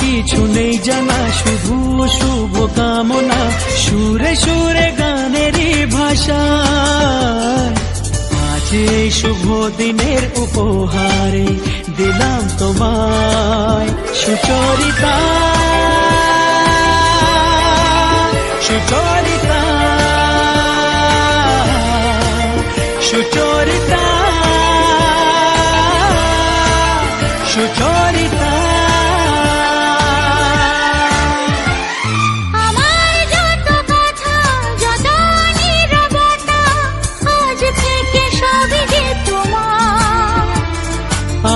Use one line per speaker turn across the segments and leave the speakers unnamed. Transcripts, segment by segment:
কিছু নেই জানা, শুধু শুভ কামনা। সুরে সুরে গানের ভাষা। আজ শুভ দিনের উপহারে দিলাম তোমায় সুচরিতা। সুচরিতা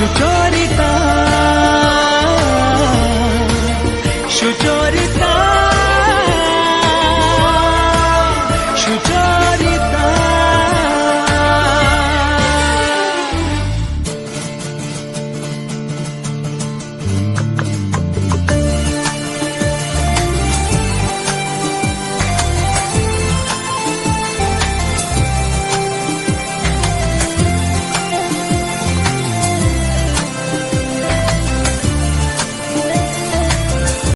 সুচরিতা